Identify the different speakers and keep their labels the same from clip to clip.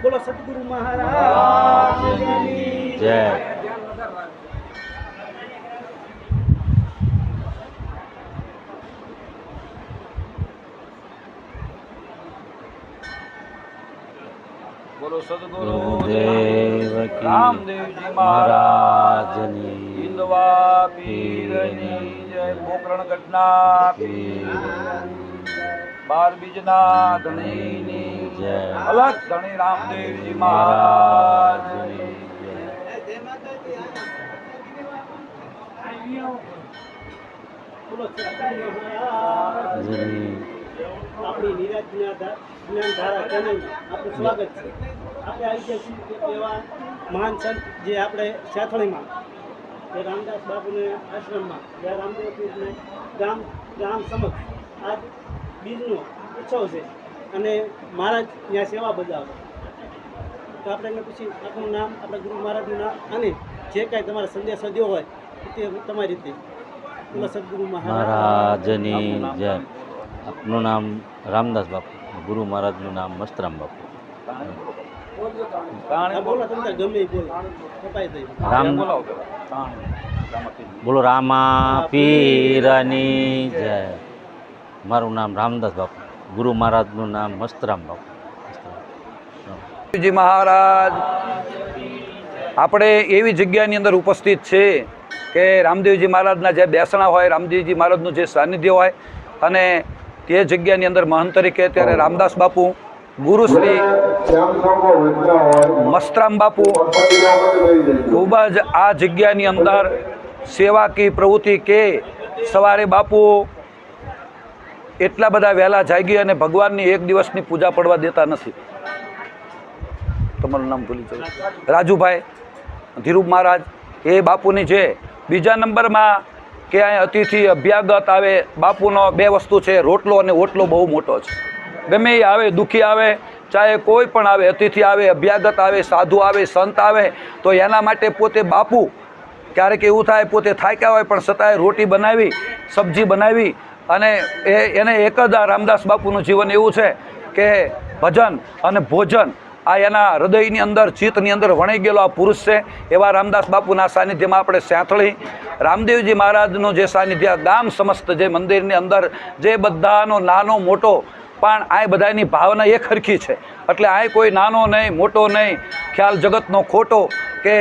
Speaker 1: બોલો સદગુરુ મહારાજ
Speaker 2: જય
Speaker 3: બોલો સદગુરુ
Speaker 2: ગુરુદેવ કી
Speaker 3: રામદેવજી
Speaker 2: મહારાજની
Speaker 3: હિન્દવા પીરની જય ગોકર્ણ ઘટના બાર બીજના ધણીની
Speaker 2: જય
Speaker 3: અલગ ધણી રામદેવજી મહારાજ
Speaker 1: આપણી નિરાજ જ્ઞાન ધારા ચેનલ આપનું સ્વાગત છે આપણે આવી ગયા છીએ એવા મહાન સંત જે આપણે સાથળીમાં જે રામદાસ બાપુને આશ્રમમાં જે રામદેવ ગામ ગામ સમક્ષ આજ બીજનો ઉત્સવ છે અને મહારાજ ત્યાં સેવા બજાવે. તો આપણે એને પછી આપણું નામ આપણા ગુરુ મહારાજનું નામ અને જે કાંઈ તમારે સંદેશ સદ્યો હોય તે તમારી રીતે. બોલો સદગુરુ
Speaker 2: મહારાજની જય આપનું નામ રામદાસ બાપુ ગુરુ મહારાજનું નામ મસ્તરામ બાપુ.
Speaker 1: બોલો
Speaker 2: રામા પીરની જય. મારું નામ રામદાસ બાપુ. ગુરુ મહારાજનું નામ મસ્તરામ બાપુ.
Speaker 3: જી મહારાજ, આપણે એવી જગ્યાની અંદર ઉપસ્થિત છે કે રામદેવજી મહારાજના જે બેસણા હોય, રામદેવજી મહારાજનું જે સાનિધ્ય હોય અને તે જગ્યાની અંદર મહંત તરીકે ત્યારે રામદાસ બાપુ, ગુરુ શ્રી મસ્તરામ બાપુ ખૂબ જ આ જગ્યાની અંદર સેવા કી પ્રવૃત્તિ કે સવારે બાપુ એટલા બધા વહેલા જાગી અને ભગવાનની એક દિવસની પૂજા પડવા દેતા નથી. તમારું નામ ભૂલી જવું રાજુભાઈ ધીરુભ મહારાજ, એ બાપુની છે બીજા નંબરમાં કે અહીં અતિથિ અભ્યાગત આવે, બાપુનો બે વસ્તુ છે, રોટલો અને ઓટલો બહુ મોટો છે. ગમે એ આવે, દુઃખી આવે, ચાહે કોઈ પણ આવે, અતિથિ આવે, અભ્યાગત આવે, સાધુ આવે, સંત આવે, તો એના માટે પોતે બાપુ, ક્યારેક એવું થાય, પોતે થાક્યા હોય, પણ છતાંય રોટી બનાવી, સબ્જી બનાવી અને એ એને એક જ આ રામદાસ બાપુનું જીવન એવું છે કે ભજન અને ભોજન આ એના હૃદયની અંદર, ચિત્તની અંદર વણી ગયેલો આ પુરુષ છે. એવા રામદાસ બાપુના સાનિધ્યમાં આપણે સાંથળી. રામદેવજી મહારાજનું જે સાનિધ્ય, ગામ સમસ્ત જે મંદિરની અંદર જે બધાનો નાનો મોટો, પણ આ બધાની ભાવના એક હરખી છે. એટલે આ કોઈ નાનો નહીં, મોટો નહીં. ખ્યાલ જગતનો ખોટો કે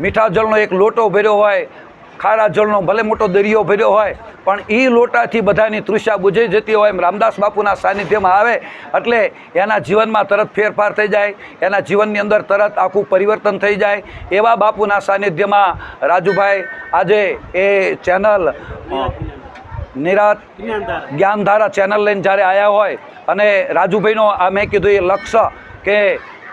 Speaker 3: મીઠા જળનો એક લોટો ભર્યો હોય ખારા જળનો ભલે મોટો દરિયો ભર્યો હોય પણ એ લોટાથી બધાની તૃષા બુજાઈ જતી હોય એમ રામદાસ બાપુના સાનિધ્યમાં આવે એટલે એના જીવનમાં તરત ફેરફાર થઈ જાય એના જીવનની અંદર તરત આખું પરિવર્તન થઈ જાય. એવા બાપુના સાનિધ્યમાં રાજુભાઈ આજે એ ચેનલ નિરાત
Speaker 1: જ્ઞાનધારા.
Speaker 3: ચેનલ લઈને જ્યારે આવ્યા હોય અને રાજુભાઈનો આ મેં કીધું એ લક્ષ્ય કે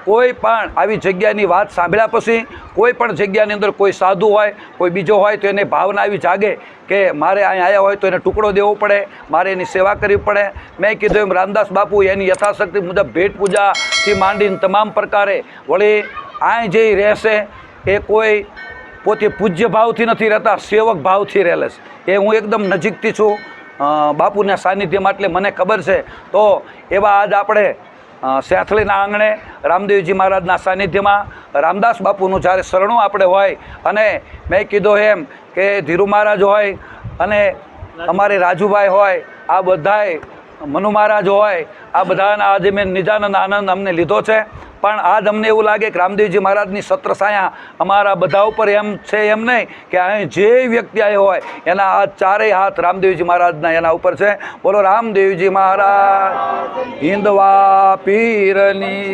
Speaker 3: કોઈ પણ આવી જગ્યાની વાત સાંભળ્યા પછી, કોઈ પણ જગ્યાની અંદર કોઈ સાધુ હોય, કોઈ બીજો હોય, તો એને ભાવના આવી જાગે કે મારે અહીં આવ્યા હોય તો એને ટુકડો દેવો પડે, મારે એની સેવા કરવી પડે. મેં કીધું એમ, રામદાસ બાપુ, એની યથાશક્તિ મુજબ ભેટ પૂજાથી માંડીને તમામ પ્રકારે વળી અહીં જે રહેશે, એ કોઈ પોતે પૂજ્ય ભાવથી નથી રહેતા, સેવક ભાવથી રહેલે છે. એ હું એકદમ નજીકથી છું. બાપુના સાનિધ્યમાં એટલે મને ખબર છે. તો એવા આજ આપણે સેથલીના આંગણે રામદેવજી મહારાજના સાનિધ્યમાં રામદાસ બાપુનું જ્યારે શરણું આપણે હોય અને મેં કીધું એમ કે ધીરુ મહારાજ હોય અને અમારે રાજુભાઈ હોય, આ બધાએ મનુ મહારાજ હોય, આ બધાના આજે મેં નિજાનંદ આનંદ અમને લીધો છે. પણ આજ અમને એવું લાગે કે રામદેવજી મહારાજની સત્ર સાયા અમારા બધા ઉપર એમ છે એમ નહીં કે અહીં જે વ્યક્તિ આવ્યો હોય, એના આ ચારેય હાથ રામદેવજી મહારાજના એના ઉપર છે. બોલો, રામદેવજી મહારાજ હિન્દવા પીરની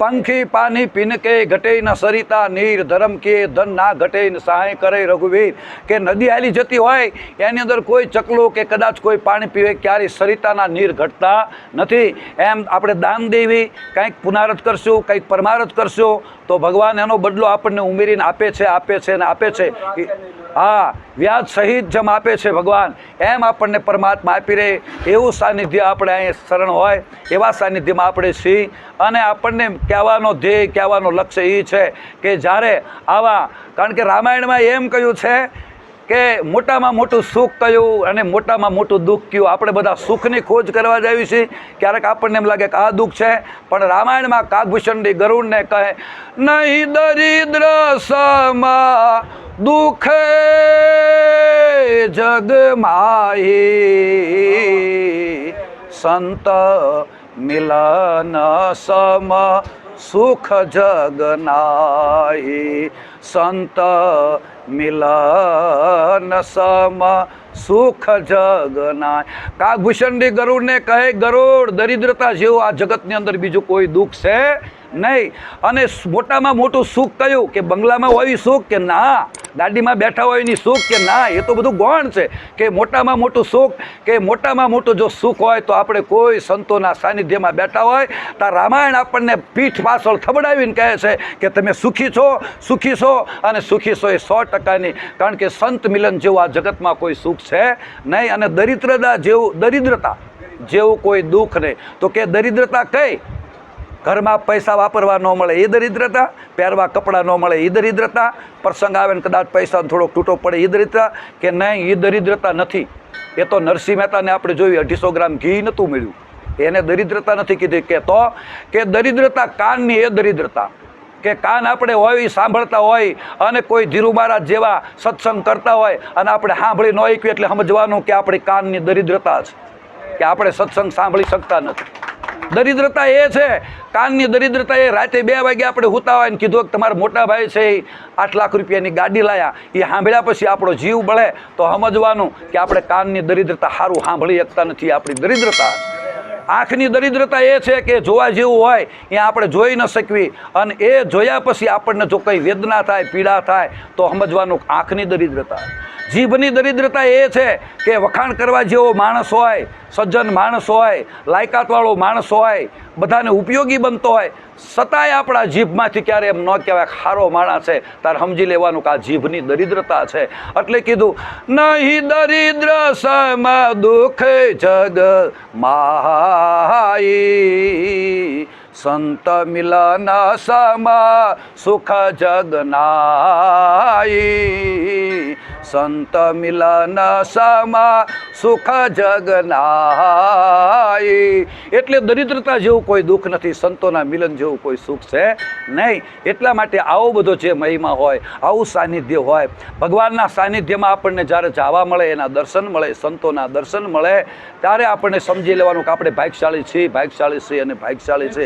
Speaker 3: પંખી પાની પિનકે ઘટે ન સરિતા, નીર ધરમ કે ધન ના ઘટે ન સહાય કરે રઘુવીર. કે નદી હાલી જતી હોય, એની અંદર કોઈ ચકલો કે કદાચ કોઈ પાણી પીવે, ક્યારેય સરિતાના નીર ઘટતા નથી. એમ આપણે દાન દેવી, કંઈક પુનારત કરશું, કંઈક પરમારત કરશું, તો ભગવાન એનો બદલો આપણને ઉમેરીને આપે છે આપે છે ને આપે છે. હા, વ્યાજ સહિત જેમ આપે છે ભગવાન, એમ આપણને પરમાત્મા આપી રહે. એવું સાનિધ્ય આપણે અહીં શરણ હોય, એવા સાનિધ્યમાં આપણે છીએ. અને આપણને કહેવાનો ધ્યેય, કહેવાનો લક્ષ્ય એ છે કે જ્યારે આવા, કારણ કે રામાયણમાં એમ કહ્યું છે કે મોટામાં મોટું સુખ કયું અને મોટામાં મોટું દુઃખ કયું? આપણે બધા સુખની ખોજ કરવા જઈએ છીએ. ક્યારેક આપણને એમ લાગે કે આ દુઃખ છે, પણ રામાયણમાં કાગભૂષણની ગરુડને કહે, નહીં દરિદ્ર સમા દુઃખે જગમાહી સંત મિલન સમ સુખ જગનાહી સંત મિલન સમ, સુખ જગનાય કાગભૂષણની ગરુડને કહે, ગરુડ, દરિદ્રતા જેવું આ જગતની અંદર બીજું કોઈ દુઃખ છે? નહીં. અને મોટામાં મોટું સુખ કયું? કે બંગલામાં હોય સુખ કે ના? ગાડીમાં બેઠા હોય એની સુખ કે ના? એ તો બધું ગૌણ છે. કે મોટામાં મોટું સુખ, કે મોટામાં મોટું જો સુખ હોય તો આપણે કોઈ સંતોના સાનિધ્યમાં બેઠા હોય. તો રામાયણ આપણને પીઠ પાછળ થબડાવીને કહે છે કે તમે સુખી છો સુખી છો અને સુખી છો એ સો ટકાની. કારણ કે સંત મિલન જેવું આ જગતમાં કોઈ સુખ છે નહીં. અને દરિદ્રતા જેવું દરિદ્રતા જેવું કોઈ દુઃખ નહીં. તો કે દરિદ્રતા કઈ? ઘરમાં પૈસા વાપરવા ન મળે એ દરિદ્રતા, પહેરવા કપડાં ન મળે એ દરિદ્રતા, પ્રસંગ આવે ને કદાચ પૈસા થોડોક તૂટો પડે એ દરિદ્રતા કે નહીં એ દરિદ્રતા નથી. એ તો નરસિંહ મહેતાને આપણે જોયું, અઢીસો ગ્રામ ઘી નહોતું મળ્યું. એને દરિદ્રતા નથી કીધી કે તો, કે દરિદ્રતા કાનની એ દરિદ્રતા. કે કાન આપણે હોય સાંભળતા હોય, અને કોઈ ધીરુ મહારાજ જેવા સત્સંગ કરતા હોય, અને આપણે સાંભળી ન એકવી એટલે સમજવાનું કે આપણી કાનની દરિદ્રતા છે. કે આપણે સત્સંગ સાંભળી શકતા નથી. દરિદ્રતા એ છે. કાનની દરિદ્રતા એ રાતે બે વાગે આપણે હુતાવાય ને કીધું કે તમારા મોટા ભાઈ છે એ આઠ લાખ રૂપિયાની ગાડી લાયા. એ સાંભળ્યા પછી આપણો જીવ બળે. તો સમજવાનું કે આપણે કાનની દરિદ્રતા સારું સાંભળી શકતા નથી. આપણી દરિદ્રતા. આંખની દરિદ્રતા એ છે કે જોવા જેવું હોય, એ આપણે જોઈ ન શકવી. અને એ જોયા પછી આપણને જો કંઈ વેદના થાય, પીડા થાય, તો સમજવાનું આંખની દરિદ્રતા. જીભની દરિદ્રતા એ છે કે વખાણ કરવા જેવો માણસ હોય, સજ્જન માણસ હોય, લાયકાતવાળો માણસ હોય બધાને ઉપયોગી બનતો હોય છતાંય આપણા જીભમાંથી ક્યારે એમ ન કહેવાય ખારો માણસ છે. તારે સમજી લેવાનું કે આ જીભની દરિદ્રતા છે. એટલે કીધું, નહીં દરિદ્ર સમ દુઃખ જગ માઈ. સંત મિલન સમ સુખ જગનાઈ સંત મિલન સમ સુખ જગનાઈ એટલે દરિદ્રતા જેવું કોઈ દુઃખ નથી, સંતોના મિલન જેવું કોઈ સુખ છે નહીં. એટલા માટે આવો બધો જે મહિમા હોય, આવું સાનિધ્ય હોય, ભગવાનના સાનિધ્યમાં આપણને જ્યારે જાવા મળે, એના દર્શન મળે, સંતોના દર્શન મળે, ત્યારે આપણને સમજી લેવાનું કે આપણે ભાગશાળી છીએ ભાગશાળી છીએ અને ભાગશાળી છે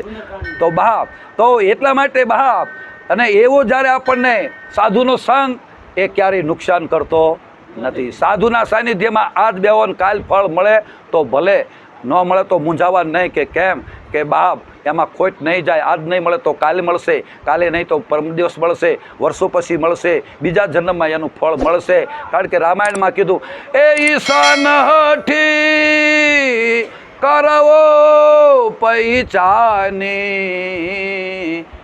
Speaker 3: તો બાપ, તો એટલા માટે બાપ. અને એવો જ્યારે આપણને સાધુનો સંગ, એ ક્યારેય નુકસાન કરતો નથી. સાધુના સાનિધ્યમાં આજ બેવો ને કાલ ફળ મળે તો ભલે. ન મળે તો મૂંઝાવા નહીં કે કેમ? કે બાપ, એમાં ખોટ નહીં જાય. આજ નહીં મળે તો કાલે મળશે. કાલે નહીં તો પરમ દિવસ મળશે. વર્ષો પછી મળશે. બીજા જન્મમાં એનું ફળ મળશે. કારણ કે રામાયણમાં કીધું, એ ઈશાન હઠી કરવો પૈચાની.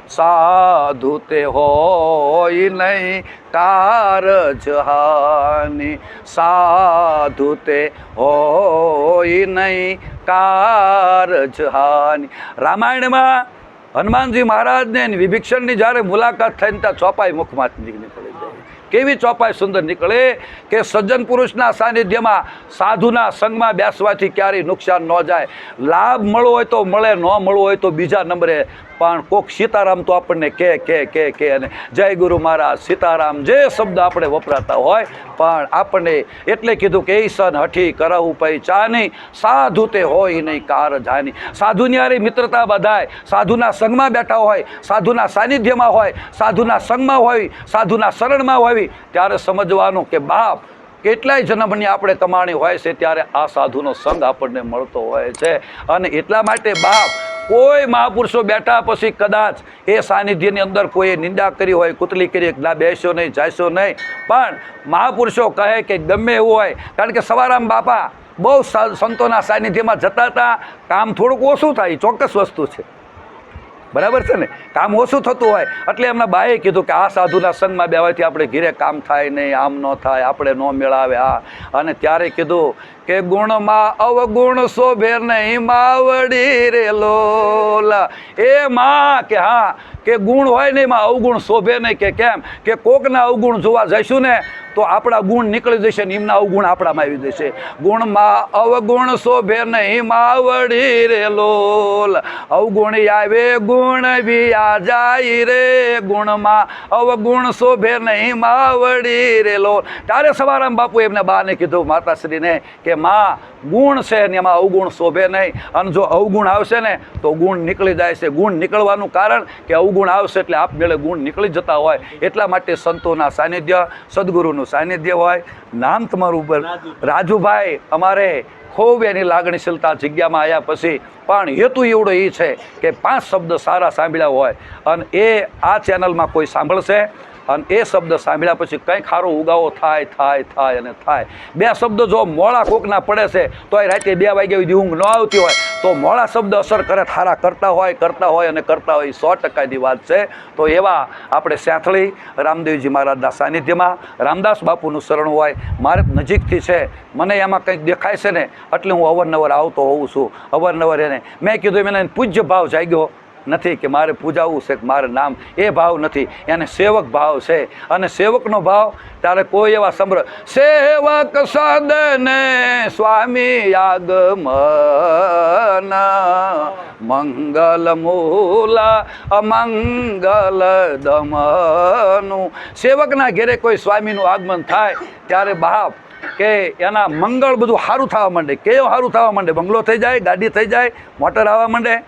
Speaker 3: સાધુ તે હોય નહીં કારજ હાની સાધુ તે હોય નહીં કારજ હાની રામાયણમાં હનુમાનજી મહારાજને વિભીક્ષણની જ્યારે મુલાકાત થઈને ત્યાં ચોપાઈ મુખમાંથી નીકળી પડી કેવી ચોપાઈ સુંદર નીકળે કે સજ્જન પુરુષના સાનિધ્યમાં સાધુના સંગમાં બેસવાથી ક્યારેય નુકસાન ન જાય. લાભ મળવો હોય તો મળે, ન મળવો હોય તો બીજા નંબરે. પણ કોક સીતારામ તો આપણને કે કે કે કે અને જય ગુરુ મહારાજ, સીતારામ જે શબ્દ આપણે વપરાતા હોય, પણ આપણને એટલે કીધું કે ઈસન હઠી કરવું પૈ ચાની, સાધુ તે હોય નહીં કાર જાની. સાધુની હારે મિત્રતા બધાય. સાધુના સંગમાં બેઠા હોય, સાધુના સાનિધ્યમાં હોય, સાધુના સંગમાં હોય, સાધુના શરણમાં હોય ત્યારે સમજવાનું કે બાપ, કેટલાય જન્મની આપણે કમાણી હોય છે, ત્યારે આ સાધુનો સંગ આપણને મળતો હોય છે. અને એટલા માટે બાપ, કોઈ મહાપુરુષો બેઠા પછી કદાચ એ સાનિધ્યની અંદર કોઈએ નિંદા કરી હોય, કુતલી કરી ના, બેસ્યો નહીં, જાસ્યો નહીં. પણ મહાપુરુષો કહે કે ગમે એવું હોય, કારણ કે સવારામ બાપા બહુ સંતોના સાનિધ્યમાં જતા હતા. કામ થોડુંક ઓછું થાય ચોક્કસ વસ્તુ છે. બરાબર છે ને? કામ ઓછું થતું હોય, એટલે એમના બાએ કીધું કે આ સાધુના સંગમાં બેવાથી આપણે ઘીરે કામ થાય નહીં, આમ ન થાય, આપણે ન મેળાવે આ. અને ત્યારે કીધું કે ગુણમાં અવગુણ શોભે નહીં માવડી રે લોલા. એ માં કે હા, કે ગુણ હોય ને એમાં અવગુણ શોભે નહીં, કે કેમ? કે કોકના અવગુણ જોવા જઈશું ને તો આપણા ગુણ નીકળી જશે ને એમના અવગુણ આપણામાં આવી જશે. ગુણમાં અવગુણ શોભે નહીં માવડી રે લોલ. અવગુણ આવે, ગુણ વિયા જાય રે. ગુણમાં અવગુણ શોભે નહીં માવડી રે લોલ. ત્યારે સવારામ બાપુ એમને બાને કીધું માતાશ્રીને કે, માં, ગુણ છે ને એમાં અવગુણ શોભે નહીં. અને જો અવગુણ આવશે ને, તો ગુણ નીકળી જાય છે. ગુણ નીકળવાનું કારણ કે અવગુણ આવશે એટલે આપમેળે ગુણ નીકળી જતા હોય. એટલા માટે સંતોના સાનિધ્ય સદગુરુનું સાનિધ્ય હોય નામ તમારું ઉપર. રાજુભાઈ. અમારે ખૂબ એની લાગણીશીલતા જગ્યામાં આવ્યા પછી પણ હેતુ એવડો એ છે કે પાંચ શબ્દ સારા સાંભળ્યા હોય અને એ આ ચેનલમાં કોઈ સાંભળશે. અને એ શબ્દ સાંભળ્યા પછી કંઈક ખારો ઉગાવો, થાય થાય થાય અને થાય. બે શબ્દ જો મોળા કોકના પડે છે તો એ રાતે બે વાગ્યા સુધી ઊંઘ ન આવતી હોય, તો મોળા શબ્દ અસર કરે, થારા કરતા હોય કરતા હોય અને કરતા હોય સો ટકાની વાત છે. તો એવા આપણે સેંથળી રામદેવજી મહારાજના સાનિધ્યમાં, રામદાસ બાપુનું શરણ હોય, મારે નજીકથી છે, મને એમાં કંઈક દેખાય છે ને, એટલે હું અવારનવાર આવતો હોઉં છું. અવારનવાર એને મેં કીધું એને પૂજ્ય ભાવ જાગ્યો. નથી કે મારે પૂજાવું છે, કે મારે નામ, એ ભાવ નથી. એને સેવક ભાવ છે. અને સેવકનો ભાવ ત્યારે કોઈ એવા સંભળ સેવક સદને સ્વામી આગમન. મંગલ મૂલા અમંગલ દમનું. સેવકના ઘેરે કોઈ સ્વામીનું આગમન થાય, ત્યારે બાપ કે એના મંગળ બધું સારું થવા માંડે. કેવું સારું થવા માંડે? બંગલો થઈ જાય, ગાડી થઈ જાય, મોટર આવવા માંડે.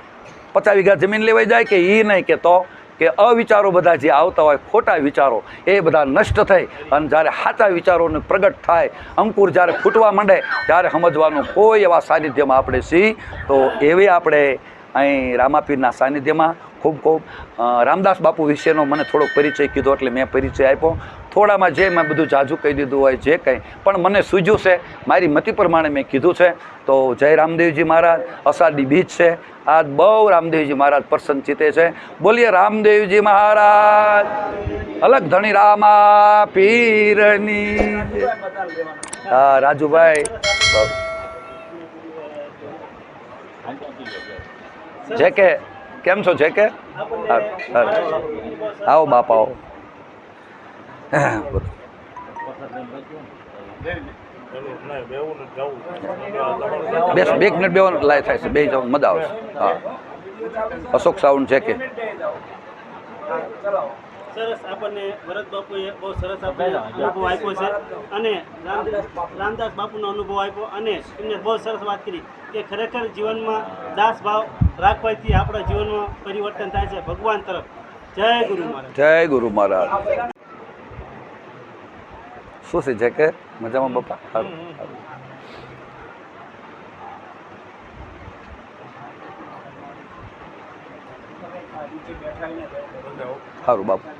Speaker 3: પચાસ વીઘા જમીન લેવાઈ જાય કે એ નહીં કે તો કે અવિચારો બધા જે આવતા હોય, ખોટા વિચારો, એ બધા નષ્ટ થઈ અને જ્યારે સાચા વિચારોને પ્રગટ થાય, અંકુર જ્યારે ફૂટવા માંડે, ત્યારે સમજવાનું કોઈ એવા સાનિધ્યમાં આપણે છીએ. તો એવી આપણે અહીં રામાપીરના સાનિધ્યમાં ખૂબ ખૂબ. રામદાસ બાપુ વિશેનો મને થોડોક પરિચય કીધો એટલે મેં પરિચય આપ્યો. થોડામાં જે મેં બધું જાજુ કહી દીધું હોય જે કંઈ. પણ મને સૂઝ્યું છે, મારી મતિ પ્રમાણે મેં કીધું છે. તો જય રામદેવજી મહારાજ, અષાઢી બીજ છે. આજ બહુ રામદેવજી મહારાજ પ્રસન્ન ચિતે છે. બોલીએ, રામદેવજી મહારાજ, અલગ ધણી રામા પીરની. હા, રાજુભાઈ જે કે કેમ છો છે કે. આવો બાપ આવો બેસ બે મિનિટ બે લાય થાય છે. બે જાવ મજા આવશે. હા. અશોક સાઉન્ડ છે કે.
Speaker 1: સરસ આપણને ભરત બાપુએ બહુ સરસ આપણને અનુભવ આપ્યો છે. અને રામદાસ બાપુનો અનુભવ આપ્યો અને એમને બહુ સરસ વાત કરી કે ખરેખર જીવનમાં દાસ ભાવ રાખવાથી આપણા જીવનમાં પરિવર્તન થાય છે. ભગવાન તરફ. જય ગુરુ મહારાજ.
Speaker 3: જય ગુરુ મહારાજ. શું છે જે કે મજામાં બાપા. સારું બાપુ.